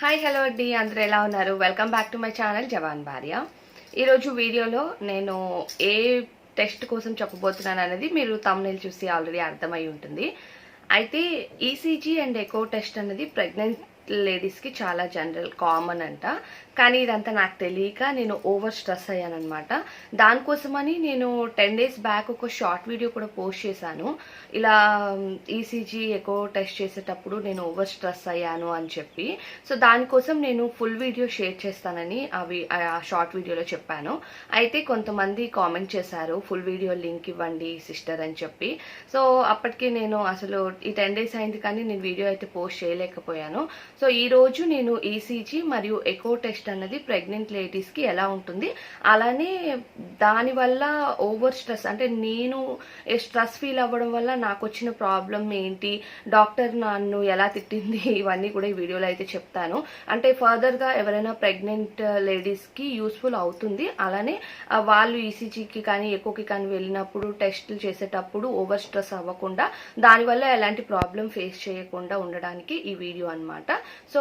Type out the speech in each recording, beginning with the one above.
Hi hello అండి అందరూ ఎలా ఉన్నారు? Welcome back to my channel జవాన్ భార్య ఈరోజు వీడియోలో నేను ఏ టెస్ట్ కోసం చెప్పబోతున్నాను అనేది మీరు తమ్నేల్ చూసి ఆల్రెడీ అర్థమై ఉంటుంది. అయితే ఈసీజీ అండ్ ఎకో టెస్ట్ అనేది ప్రెగ్నెంట్ లేడీస్కి చాలా జనరల్ కామన్ అంట. కానీ ఇదంతా నాకు తెలియక నేను ఓవర్ స్ట్రెస్ అయ్యానమాట దానికోసమని నేను టెన్ డేస్ బ్యాక్ ఒక షార్ట్ వీడియో కూడా పోస్ట్ చేశాను. ఇలా ఈసీజీ ఎకో టెస్ట్ చేసేటప్పుడు నేను ఓవర్ స్ట్రెస్ అయ్యాను అని చెప్పి. సో దానికోసం నేను ఫుల్ వీడియో షేర్ చేస్తానని అవి ఆ షార్ట్ వీడియోలో చెప్పాను. అయితే కొంతమంది కామెంట్ చేశారు ఫుల్ వీడియో లింక్ ఇవ్వండి సిస్టర్ అని చెప్పి. సో అప్పటికి నేను అసలు ఈ టెన్ డేస్ అయింది కానీ నేను వీడియో అయితే పోస్ట్ చేయలేకపోయాను. సో ఈ రోజు నేను ఈసీజీ మరియు ఎకో టెస్ట్ అన్నది ప్రెగ్నెంట్ లేడీస్కి ఎలా ఉంటుంది? అలానే దానివల్ల ఓవర్ స్ట్రెస్ అంటే నేను స్ట్రెస్ ఫీల్ అవ్వడం వల్ల నాకు వచ్చిన ప్రాబ్లం ఏంటి? డాక్టర్ నన్ను ఎలా తిట్టింది? ఇవన్నీ కూడా ఈ వీడియోలో అయితే చెప్తాను. అంటే ఫర్దర్గా ఎవరైనా ప్రెగ్నెంట్ లేడీస్కి యూస్ఫుల్ అవుతుంది. అలానే వాళ్ళు ఈసీజీకి కానీ ఎకోకి కానీ వెళ్ళినప్పుడు టెస్టులు చేసేటప్పుడు ఓవర్ స్ట్రెస్ అవ్వకుండా దానివల్ల ఎలాంటి ప్రాబ్లం ఫేస్ చేయకుండా ఉండడానికి ఈ వీడియో అన్నమాట. సో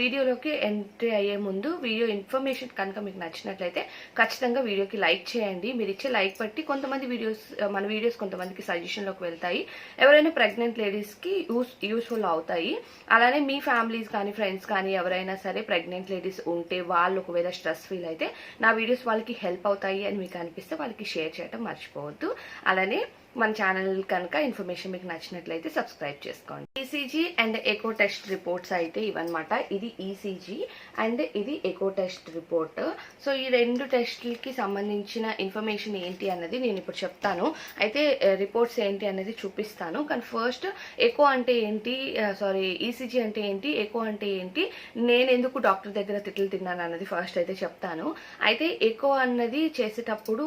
వీడియోలోకి ఎంట్రీ అయ్యే ముందు వీడియో ఇన్ఫర్మేషన్ కనుక మీకు నచ్చినట్లయితే ఖచ్చితంగా వీడియోకి లైక్ చేయండి. మీరు ఇచ్చే లైక్ బట్టి కొంతమంది వీడియోస్ మన వీడియోస్ కొంతమందికి సజెషన్లోకి వెళ్తాయి. ఎవరైనా ప్రెగ్నెంట్ లేడీస్కి యూస్ యూస్ఫుల్ అవుతాయి. అలానే మీ ఫ్యామిలీస్ కానీ ఫ్రెండ్స్ కానీ ఎవరైనా సరే ప్రెగ్నెంట్ లేడీస్ ఉంటే వాళ్ళు ఒకవేళ స్ట్రెస్ ఫీల్ అయితే నా వీడియోస్ వాళ్ళకి హెల్ప్ అవుతాయి అని మీకు అనిపిస్తే వాళ్ళకి షేర్ చేయడం మర్చిపోవద్దు. అలానే మన ఛానల్ కనుక ఇన్ఫర్మేషన్ మీకు నచ్చినట్లయితే సబ్స్క్రైబ్ చేసుకోండి. ECG and echo test reports అయితే ఇవన్నమాట ఇది ఈసీజీ అండ్ ఇది ఎకో టెస్ట్ రిపోర్ట్ సో ఈ రెండు టెస్ట్లకి సంబంధించిన ఇన్ఫర్మేషన్ ఏంటి అన్నది నేను ఇప్పుడు చెప్తాను. అయితే రిపోర్ట్స్ ఏంటి అనేది చూపిస్తాను. కానీ ఫస్ట్ ఎకో అంటే ఏంటి? సారీ ఈసీజీ అంటే ఏంటి? ఎకో అంటే ఏంటి? నేను ఎందుకు డాక్టర్ దగ్గర తిట్లు తిన్నాను అన్నది ఫస్ట్ అయితే చెప్తాను. అయితే ఎకో అన్నది చేసేటప్పుడు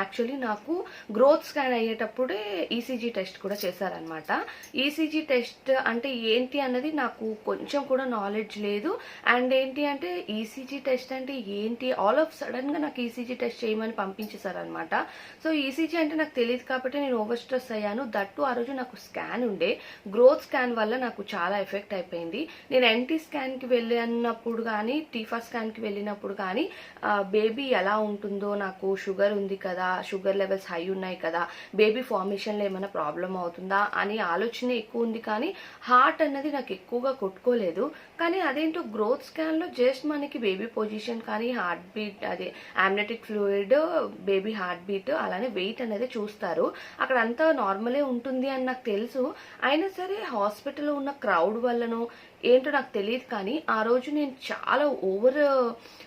యాక్చువల్లీ నాకు గ్రోత్ స్కాన్ అయ్యేటప్పుడే ఈసీజీ టెస్ట్ కూడా చేశారనమాట ఈసీజీ టెస్ట్ అంటే ఏంటి అన్నది నాకు కొంచెం కూడా నాలెడ్జ్ లేదు. అండ్ ఏంటి అంటే ఈసీజీ టెస్ట్ అంటే ఏంటి? ఆల్ ఆఫ్ సడన్గా నాకు ఈసీజీ టెస్ట్ చేయమని పంపించేశారనమాట సో ఈసీజీ అంటే నాకు తెలియదు కాబట్టి నేను ఓవర్ స్ట్రెస్ అయ్యాను దట్టు ఆ రోజు నాకు స్కాన్ ఉండే. గ్రోత్ స్కాన్ వల్ల నాకు చాలా ఎఫెక్ట్ అయిపోయింది. నేను ఎన్టీ స్కాన్కి వెళ్ళినప్పుడు కానీ టీఫా స్కాన్కి వెళ్ళినప్పుడు కానీ బేబీ ఎలా ఉంటుందో నాకు షుగర్ ఉంది కదా షుగర్ లెవెల్స్ హై ఉన్నాయి కదా బేబీ ఫార్మేషన్లో ఏమైనా ప్రాబ్లం అవుతుందా అని ఆలోచన ఎక్కువ ఉంది కానీ హార్ట్ అన్నది నాకు ఎక్కువగా కొట్టుకోలేదు. కానీ అదేంటో గ్రోత్ స్కాన్లో జస్ట్ మనకి బేబీ పొజిషన్ కానీ హార్ట్ బీట్ అదే amniotic fluid baby heart beat అలానే వెయిట్ అనేది చూస్తారు. అక్కడ అంతా నార్మలే ఉంటుంది అని నాకు తెలుసు. అయినా సరే హాస్పిటల్లో ఉన్న క్రౌడ్ వల్లనో ఏంటో నాకు తెలియదు కానీ ఆ రోజు నేను చాలా ఓవర్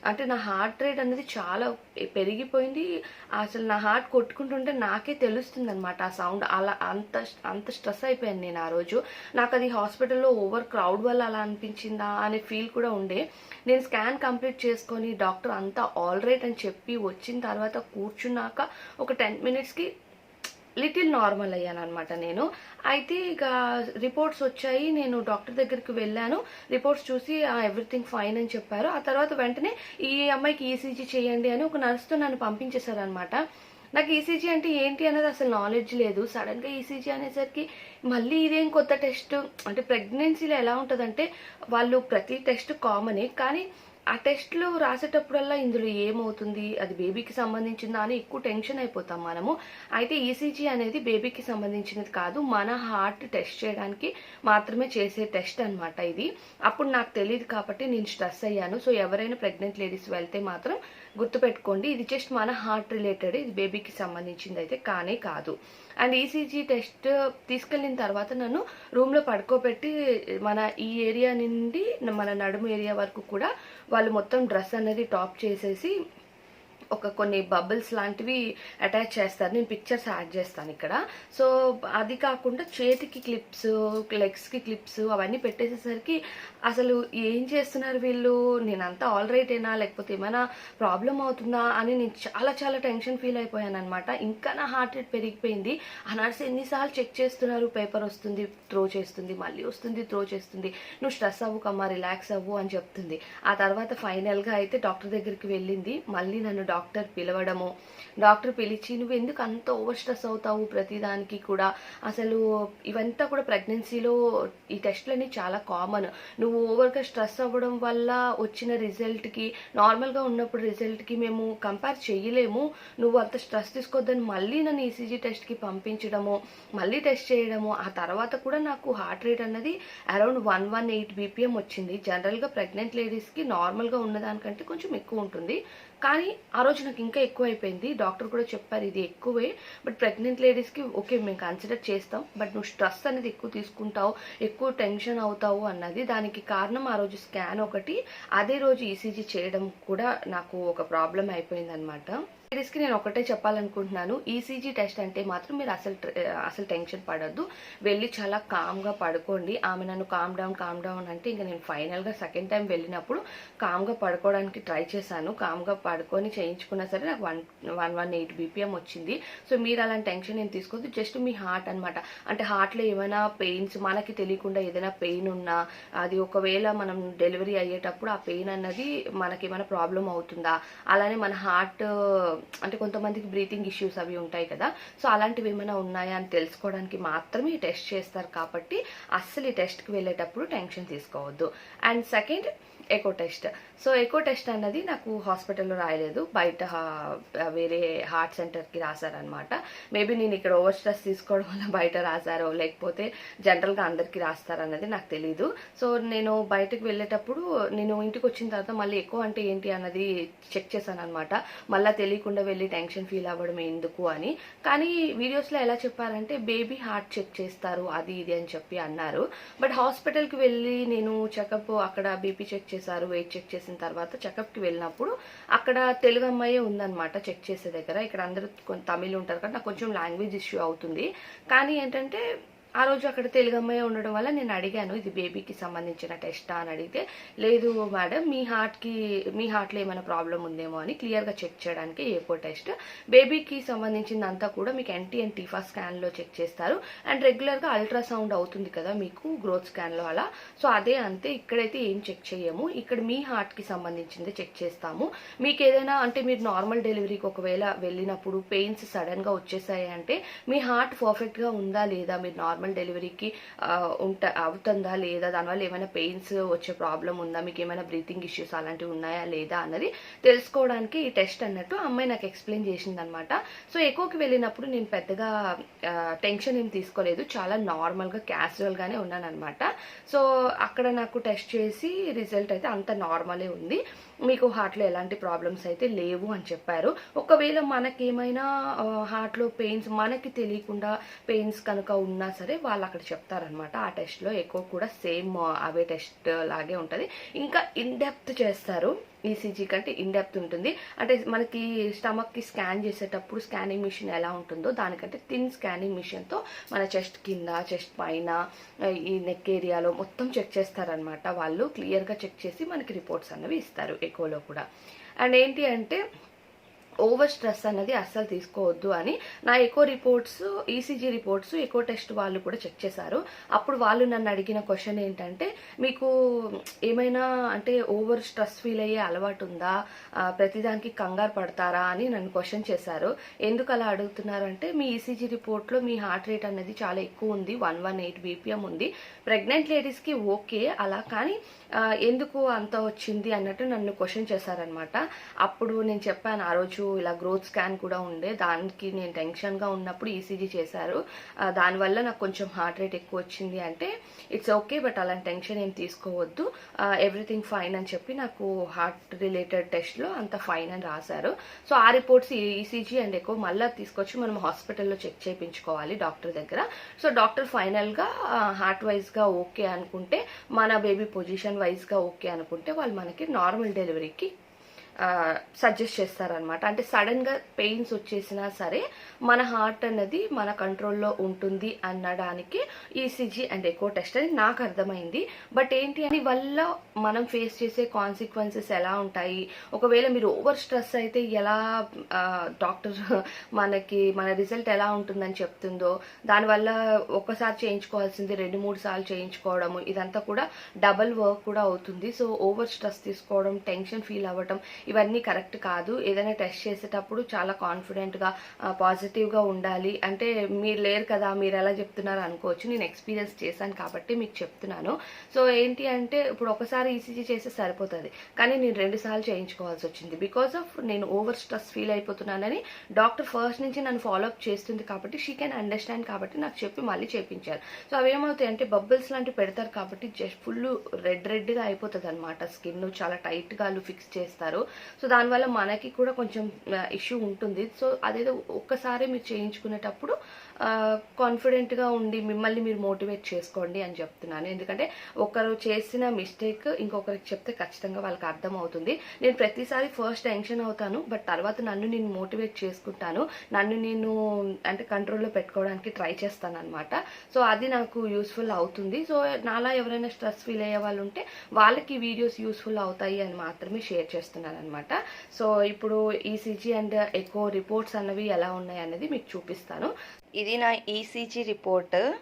అంటే నా హార్ట్ రేట్ అనేది చాలా పెరిగిపోయింది. అసలు నా హార్ట్ కొట్టుకుంటుంటే నాకే తెలుస్తుంది అనమాట ఆ సౌండ్. అలా అంత అంత స్ట్రెస్ అయిపోయాను నేను ఆ రోజు. నాకు అది హాస్పిటల్లో ఓవర్ క్రౌడ్ వల్ల అలా అనిపించిందా అనే ఫీల్ కూడా ఉండే. నేను స్కాన్ కంప్లీట్ చేసుకొని డాక్టర్ అంతా ఆల్ రైట్ అని చెప్పి వచ్చిన తర్వాత కూర్చున్నాక ఒక టెన్ మినిట్స్కి లిటిల్ నార్మల్ అయ్యాను అనమాట నేను. అయితే ఇక రిపోర్ట్స్ వచ్చాయి. నేను డాక్టర్ దగ్గరికి వెళ్ళాను. రిపోర్ట్స్ చూసి ఎవ్రీథింగ్ ఫైన్ అని చెప్పారు. ఆ తర్వాత వెంటనే ఈ అమ్మాయికి ఈసీజీ చేయండి అని ఒక నర్స్తో నన్ను పంపించేశారనమాట నాకు ఈసీజీ అంటే ఏంటి అనేది అసలు నాలెడ్జ్ లేదు. సడన్గా ఈసీజీ అనేసరికి మళ్ళీ ఇదేం కొత్త టెస్ట్? అంటే ప్రెగ్నెన్సీలో ఎలా ఉంటుందంటే వాళ్ళు ప్రతి టెస్ట్ కామనే. కానీ ఆ టెస్ట్లు రాసేటప్పుడల్లా ఇందులో ఏమవుతుంది? అది బేబీకి సంబంధించిందా అని ఎక్కువ టెన్షన్ అయిపోతాం మనము. అయితే ఈసీజీ అనేది బేబీకి సంబంధించినది కాదు. మన హార్ట్ టెస్ట్ చేయడానికి మాత్రమే చేసే టెస్ట్ అనమాట ఇది. అప్పుడు నాకు తెలియదు కాబట్టి నేను స్ట్రెస్ అయ్యాను. సో ఎవరైనా ప్రెగ్నెంట్ లేడీస్ వెళ్తే మాత్రం గుర్తుపెట్టుకోండి ఇది జస్ట్ మన హార్ట్ రిలేటెడ్ ఇది బేబీకి సంబంధించింది అయితే కానే కాదు. అండ్ ఈసీజీ టెస్ట్ తీసుకెళ్ళిన తర్వాత నన్ను రూమ్లో పడుకోబెట్టి మన ఈ ఏరియా నుండి మన నడుము ఏరియా వరకు కూడా వాళ్ళు మొత్తం డ్రెస్ అనేది టాప్ చేసేసి ఒక కొన్ని బబుల్స్ లాంటివి అటాచ్ చేస్తారు. నేను పిక్చర్స్ యాడ్ చేస్తాను ఇక్కడ. సో అది కాకుండా చేతికి క్లిప్స్ లెగ్స్కి క్లిప్స్ అవన్నీ పెట్టేసేసరికి అసలు ఏం చేస్తున్నారు వీళ్ళు? నేనంతా ఆల్ రైటేనా? లేకపోతే ఏమైనా ప్రాబ్లం అవుతుందా? అని నేను చాలా చాలా టెన్షన్ ఫీల్ అయిపోయాను అనమాట ఇంకా నా హార్ట్ రేట్ పెరిగిపోయింది. ఆ నర్స్ ఎన్నిసార్లు చెక్ చేస్తున్నారు? పేపర్ వస్తుంది త్రో చేస్తుంది మళ్ళీ వస్తుంది త్రో చేస్తుంది. నువ్వు స్ట్రెస్ అవ్వకమ్మా రిలాక్స్ అవ్వు అని చెప్తుంది. ఆ తర్వాత ఫైనల్గా అయితే డాక్టర్ దగ్గరికి వెళ్ళింది. మళ్ళీ నన్ను డాక్టర్ డాక్టర్ పిలవడము. డాక్టర్ పిలిచి నువ్వు ఎందుకు అంత ఓవర్ స్ట్రెస్ అవుతావు ప్రతిదానికి కూడా? అసలు ఇవంతా కూడా ప్రెగ్నెన్సీలో ఈ టెస్ట్లన్నీ చాలా కామన్. నువ్వు ఓవర్గా స్ట్రెస్ అవ్వడం వల్ల వచ్చిన రిజల్ట్కి నార్మల్గా ఉన్నప్పుడు రిజల్ట్కి మేము కంపేర్ చేయలేము. నువ్వు అంత స్ట్రెస్ తీసుకోవద్దని మళ్ళీ నన్ను ఈసీజీ టెస్ట్కి పంపించడము మళ్ళీ టెస్ట్ చేయడము ఆ తర్వాత కూడా నాకు హార్ట్ రేట్ అన్నది around one one eight BPM వచ్చింది. జనరల్గా ప్రెగ్నెంట్ లేడీస్కి నార్మల్గా ఉన్నదానికంటే కొంచెం ఎక్కువ ఉంటుంది. కానీ ఆ రోజు నాకు ఇంకా ఎక్కువ అయిపోయింది డాక్టర్ కూడా చెప్పారు ఇది ఎక్కువే బట్ ప్రెగ్నెంట్ లేడీస్కి ఓకే మేము కన్సిడర్ చేస్తాం బట్ నువ్వు స్ట్రెస్ అనేది ఎక్కువ తీసుకుంటావు ఎక్కువ టెన్షన్ అవుతావు అన్నది దానికి కారణం ఆ రోజు స్కాన్ ఒకటి. అదే రోజు ఈసీజీ చేయడం కూడా నాకు ఒక ప్రాబ్లం అయిపోయింది రిస్క్ నేను ఒకటే చెప్పాలనుకుంటున్నాను. ఈసీజీ టెస్ట్ అంటే మాత్రం మీరు అసలు అసలు టెన్షన్ పడద్దు. వెళ్ళి చాలా కామ్గా పడుకోండి. ఆమె నన్ను కామ్ డౌన్ కామ్ డౌన్ అంటే ఇంకా నేను ఫైనల్గా సెకండ్ టైం వెళ్ళినప్పుడు కామ్గా పడుకోవడానికి ట్రై చేశాను. కామ్గా పడుకొని చేయించుకున్నా సరే నాకు one one one eight BPM వచ్చింది. సో మీరు అలాంటి టెన్షన్ నేను తీసుకోవద్దు. జస్ట్ మీ హార్ట్ అనమాట అంటే హార్ట్లో ఏమైనా పెయిన్స్ మనకి తెలియకుండా ఏదైనా పెయిన్ ఉన్నా అది ఒకవేళ మనం డెలివరీ అయ్యేటప్పుడు ఆ పెయిన్ అన్నది మనకి ఏమైనా ప్రాబ్లం అవుతుందా? అలానే మన హార్ట్ అంటే కొంతమందికి బ్రీతింగ్ ఇష్యూస్ అవి ఉంటాయి కదా. సో అలాంటివి ఏమైనా ఉన్నాయా అని తెలుసుకోవడానికి మాత్రమే ఈ టెస్ట్ చేస్తారు కాబట్టి అస్సలు ఈ టెస్ట్కి వెళ్ళేటప్పుడు టెన్షన్ తీసుకోవద్దు. And second echo test so echo test అన్నది నాకు హాస్పిటల్లో రాయలేదు. బయట వేరే హార్ట్ సెంటర్కి రాశారనమాట మేబీ నేను ఇక్కడ ఓవర్ స్ట్రెస్ తీసుకోవడం వల్ల బయట రాశారో లేకపోతే జనరల్గా అందరికీ రాస్తారన్నది నాకు తెలీదు. సో నేను బయటకు వెళ్ళేటప్పుడు నేను ఇంటికి వచ్చిన తర్వాత మళ్ళీ ఎక్కువ అంటే ఏంటి అన్నది చెక్ చేశాను అనమాట మళ్ళీ తెలియకుండా వెళ్ళి టెన్షన్ ఫీల్ అవ్వడం ఎందుకు అని. కానీ వీడియోస్లో ఎలా చెప్పారంటే బేబీ హార్ట్ చెక్ చేస్తారు అది ఇది అని చెప్పి అన్నారు. బట్ హాస్పిటల్కి వెళ్ళి నేను చెకప్ అక్కడ బీపీ చెక్ చేశారు వెయిట్ చెక్ చేసిన తర్వాత చెకప్కి వెళ్ళినప్పుడు అక్కడ తెలుగు అమ్మాయే ఉందన్నమాట చెక్ చేసే దగ్గర. ఇక్కడ అందరూ కొంత తమిళ్ ఉంటారు కాబట్టి నాకు కొంచెం లాంగ్వేజ్ ఇష్యూ అవుతుంది. కానీ ఏంటంటే ఆ రోజు అక్కడ తెలుగు ఉండడం వల్ల నేను అడిగాను ఇది బేబీకి సంబంధించిన టెస్టా? అని అడిగితే లేదు మేడం మీ హార్ట్కి మీ హార్ట్లో ఏమైనా ప్రాబ్లం ఉందేమో అని క్లియర్గా చెక్ చేయడానికి ఏకో టెస్ట్. బేబీకి సంబంధించిందంతా కూడా మీకు ఎన్టీ అండ్ టీఫా స్కాన్లో చెక్ చేస్తారు. అండ్ రెగ్యులర్గా అల్ట్రాసౌండ్ అవుతుంది కదా మీకు గ్రోత్ స్కాన్లో అలా. సో అదే అంతే ఇక్కడైతే ఏం చెక్ చేయము ఇక్కడ మీ హార్ట్కి సంబంధించింది చెక్ చేస్తాము. మీకు ఏదైనా అంటే మీరు నార్మల్ డెలివరీకి ఒకవేళ వెళ్ళినప్పుడు పెయిన్స్ సడన్గా వచ్చేసాయి అంటే మీ హార్ట్ పర్ఫెక్ట్గా ఉందా లేదా మీరు నార్మల్ డెలివరీకి ఉంట అవుతుందా లేదా దానివల్ల ఏమైనా పెయిన్స్ వచ్చే ప్రాబ్లం ఉందా మీకు ఏమైనా బ్రీతింగ్ ఇష్యూస్ అలాంటివి ఉన్నాయా లేదా అన్నది తెలుసుకోవడానికి ఈ టెస్ట్ అన్నట్టు ఆ అమ్మాయి నాకు ఎక్స్ప్లెయిన్ చేసింది అనమాట సో ఎక్కువకి వెళ్ళినప్పుడు నేను పెద్దగా టెన్షన్ ఏం తీసుకోలేదు. చాలా నార్మల్గా క్యాజువల్గానే ఉన్నాను అనమాట సో అక్కడ నాకు టెస్ట్ చేసి రిజల్ట్ అయితే అంత నార్మలే ఉంది. మీకు హార్ట్లో ఎలాంటి ప్రాబ్లమ్స్ అయితే లేవు అని చెప్పారు. ఒకవేళ మనకేమైనా హార్ట్లో పెయిన్స్ మనకి తెలియకుండా పెయిన్స్ కనుక ఉన్నా సరే వాళ్ళు అక్కడ చెప్తారనమాట ఆ టెస్ట్లో ఎక్కువ కూడా సేమ్ అవే టెస్ట్ లాగే ఉంటుంది. ఇంకా ఇన్డెప్త్ చేస్తారు. ఈసీజీ కంటే ఇన్డెప్త్ ఉంటుంది. అంటే మనకి స్టమక్కి స్కాన్ చేసేటప్పుడు స్కానింగ్ మిషన్ ఎలా ఉంటుందో దానికంటే థిన్ స్కానింగ్ మిషన్తో మన చెస్ట్ కింద చెస్ట్ పైన ఈ నెక్ ఏరియాలో మొత్తం చెక్ చేస్తారనమాట వాళ్ళు. క్లియర్గా చెక్ చేసి మనకి రిపోర్ట్స్ అన్నవి ఇస్తారు ఎకోలో కూడా. అండ్ ఏంటి అంటే ఓవర్ స్ట్రెస్ అనేది అస్సలు తీసుకోవద్దు అని. నా echo reports ECG reports echo test వాళ్ళు కూడా చెక్ చేశారు. అప్పుడు వాళ్ళు నన్ను అడిగిన క్వశ్చన్ ఏంటంటే మీకు ఏమైనా అంటే ఓవర్ స్ట్రెస్ ఫీల్ అయ్యే అలవాటు ఉందా? ప్రతిదానికి కంగారు పడతారా? అని నన్ను క్వశ్చన్ చేశారు. ఎందుకు అలా అడుగుతున్నారు అంటే మీ ఈసీజీ రిపోర్ట్లో మీ హార్ట్ రేట్ అనేది చాలా ఎక్కువ ఉంది. వన్ వన్ ఎయిట్ బీపీఎం ఉంది. ప్రెగ్నెంట్ లేడీస్కి ఓకే అలా కానీ ఎందుకు అంత వచ్చింది? అన్నట్టు నన్ను క్వశ్చన్ చేశారనమాట అప్పుడు నేను చెప్పాను ఆ రోజు ఇలా గ్రోత్ స్కాన్ కూడా ఉండే. దానికి నేను టెన్షన్గా ఉన్నప్పుడు ఈసీజీ చేశారు. దానివల్ల నాకు కొంచెం హార్ట్ రేట్ ఎక్కువ వచ్చింది అంటే ఇట్స్ ఓకే బట్ అలాంటి టెన్షన్ ఏం తీసుకోవద్దు. ఎవ్రీథింగ్ ఫైన్ అని చెప్పి నాకు హార్ట్ రిలేటెడ్ టెస్ట్లో అంత ఫైన్ అని రాశారు. సో ఆ రిపోర్ట్స్ ఈసీజీ అండ్ ఎక్కువ మళ్ళీ తీసుకొచ్చి మనం హాస్పిటల్లో చెక్ చేయించుకోవాలి డాక్టర్ దగ్గర. సో డాక్టర్ ఫైనల్గా హార్ట్ వైజ్గా ఓకే అనుకుంటే మన బేబీ పొజిషన్ వైజ్గా ఓకే అనుకుంటే వాళ్ళు మనకి నార్మల్ డెలివరీకి సజెస్ట్ చేస్తారనమాట అంటే సడన్గా పెయిన్స్ వచ్చేసినా సరే మన హార్ట్ అనేది మన కంట్రోల్లో ఉంటుంది అనడానికి ఈసీజీ అండ్ ఎకో టెస్ట్ అని నాకు అర్థమైంది. బట్ ఏంటి అని వల్ల మనం ఫేస్ చేసే కాన్సిక్వెన్సెస్ ఎలా ఉంటాయి? ఒకవేళ మీరు ఓవర్ స్ట్రెస్ అయితే ఎలా డాక్టర్ మనకి మన రిజల్ట్ ఎలా ఉంటుందని చెప్తుందో దానివల్ల ఒక్కసారి చేయించుకోవాల్సింది రెండు మూడు సార్లు చేయించుకోవడము ఇదంతా కూడా డబల్ వర్క్ కూడా అవుతుంది. సో ఓవర్ స్ట్రెస్ తీసుకోవడం టెన్షన్ ఫీల్ అవ్వడం ఇవన్నీ కరెక్ట్ కాదు. ఏదైనా టెస్ట్ చేసేటప్పుడు చాలా కాన్ఫిడెంట్గా పాజిటివ్గా ఉండాలి. అంటే మీరు లేరు కదా మీరు ఎలా చెప్తున్నారు అనుకోవచ్చు. నేను ఎక్స్పీరియన్స్ చేశాను కాబట్టి మీకు చెప్తున్నాను. సో ఏంటి అంటే ఇప్పుడు ఒకసారి ఈసీజీ చేస్తే సరిపోతుంది. కానీ నేను రెండు సార్లు చేయించుకోవాల్సి వచ్చింది. బికాస్ ఆఫ్ నేను ఓవర్ స్ట్రెస్ ఫీల్ అయిపోతున్నానని డాక్టర్ ఫస్ట్ నుంచి నన్ను ఫాలో అప్ చేస్తుంది కాబట్టి షీ కెన్ అండర్స్టాండ్ కాబట్టి నాకు చెప్పి మళ్ళీ చేయించారు సో అవి ఏమవుతాయి అంటే బబుల్స్ లాంటివి పెడతారు కాబట్టి జస్ట్ ఫుల్ రెడ్ రెడ్గా అయిపోతుంది అనమాట స్కిన్ చాలా టైట్గా వాళ్ళు ఫిక్స్ చేస్తారు. సో దానివల్ల మనకి కూడా కొంచెం ఇష్యూ ఉంటుంది. సో అదేదో ఒక్కసారి మీరు చేయించుకునేటప్పుడు కాన్ఫిడెంట్గా ఉండి మిమ్మల్ని మీరు మోటివేట్ చేసుకోండి అని చెప్తున్నాను. ఎందుకంటే ఒకరు చేసిన మిస్టేక్ ఇంకొకరికి చెప్తే ఖచ్చితంగా వాళ్ళకి అర్థం అవుతుంది నేను ప్రతిసారి ఫస్ట్ టెన్షన్ అవుతాను బట్ తర్వాత నన్ను నేను మోటివేట్ చేసుకుంటాను. నన్ను నేను అంటే కంట్రోల్లో పెట్టుకోవడానికి ట్రై చేస్తాను అనమాట సో అది నాకు యూస్ఫుల్ అవుతుంది. సో నాలా ఎవరైనా స్ట్రెస్ ఫీల్ అయ్యే వాళ్ళు ఉంటే వాళ్ళకి వీడియోస్ యూస్ఫుల్ అవుతాయి అని మాత్రమే షేర్ చేస్తున్నాను అనమాట సో ఇప్పుడు ఈసీజీ అండ్ ఎక్కువ రిపోర్ట్స్ అన్నవి ఎలా ఉన్నాయి అనేది మీకు చూపిస్తాను. ఇది నా ఈసీజీ రిపోర్ట్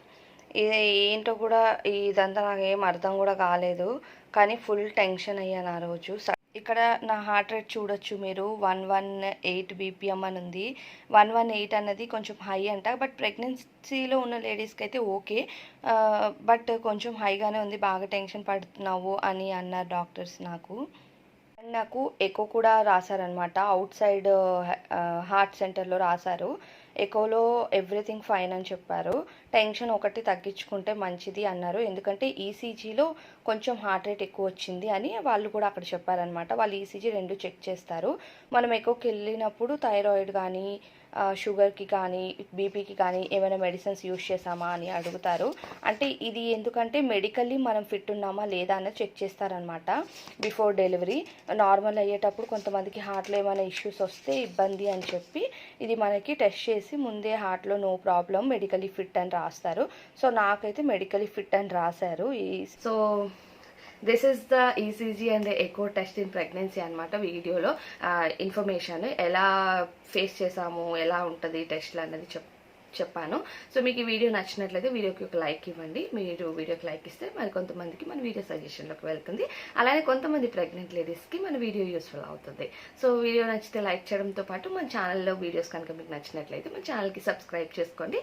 ఇది ఏంటో కూడా ఇదంతా నాకు ఏం అర్థం కూడా కాలేదు. కానీ ఫుల్ టెన్షన్ అయ్యాను ఆ రోజు. స- ఇక్కడ నా హార్ట్ రేట్ చూడొచ్చు మీరు. వన్ వన్ ఎయిట్ బీపీఎం అని ఉంది. వన్ వన్ ఎయిట్ అన్నది కొంచెం హై అంట. బట్ ప్రెగ్నెన్సీలో ఉన్న లేడీస్కి అయితే ఓకే. బట్ కొంచెం హైగానే ఉంది. బాగా టెన్షన్ పడుతున్నావు అని అన్నారు డాక్టర్స్ నాకు. అండ్ నాకు ఎకో కూడా రాశారనమాట అవుట్ సైడ్ హార్ట్ సెంటర్లో రాశారు. ఎకోలో ఎవ్రీథింగ్ ఫైన్ అని చెప్పారు. టెన్షన్ ఒకటి తగ్గించుకుంటే మంచిది అన్నారు. ఎందుకంటే ఈసీజీలో కొంచెం హార్ట్ రేట్ ఎక్కువ వచ్చింది అని వాళ్ళు కూడా అక్కడ చెప్పారనమాట వాళ్ళు ఈసీజీ రెండు చెక్ చేస్తారు. మనం ఎకోకి వెళ్ళినప్పుడు థైరాయిడ్ కానీ షుగర్కి కానీ బీపీకి కానీ ఏమైనా మెడిసిన్స్ యూజ్ చేసామా అని అడుగుతారు. అంటే ఇది ఎందుకంటే మెడికల్లీ మనం ఫిట్ ఉన్నామా లేదా అన్నది చెక్ చేస్తారనమాట బిఫోర్ డెలివరీ నార్మల్ అయ్యేటప్పుడు కొంతమందికి హార్ట్లో ఏమైనా ఇష్యూస్ వస్తే ఇబ్బంది అని చెప్పి ఇది మనకి టెస్ట్ చేసి ముందే హార్ట్లో నో ప్రాబ్లం మెడికలీ ఫిట్ అని రాస్తారు. సో నాకైతే మెడికలీ ఫిట్ అని రాశారు ఈ so this is the ECG and echo test in pregnancy అనమాట వీడియోలో. ఇన్ఫర్మేషన్ ఎలా ఫేస్ చేసాము ఎలా ఉంటుంది టెస్ట్లు అన్నది చెప్ చెప్పాను. సో మీకు ఈ వీడియో నచ్చినట్లయితే వీడియోకి ఒక లైక్ ఇవ్వండి. మీరు వీడియోకి లైక్ ఇస్తే మరి కొంతమందికి మన వీడియో సజెషన్లోకి వెళ్తుంది. అలానే కొంతమంది ప్రెగ్నెంట్ లేడీస్కి మన వీడియో యూస్ఫుల్ అవుతుంది. సో వీడియో నచ్చితే లైక్ చేయడంతో పాటు మన ఛానల్లో వీడియోస్ కనుక మీకు నచ్చినట్లయితే మన ఛానల్కి సబ్స్క్రైబ్ చేసుకోండి.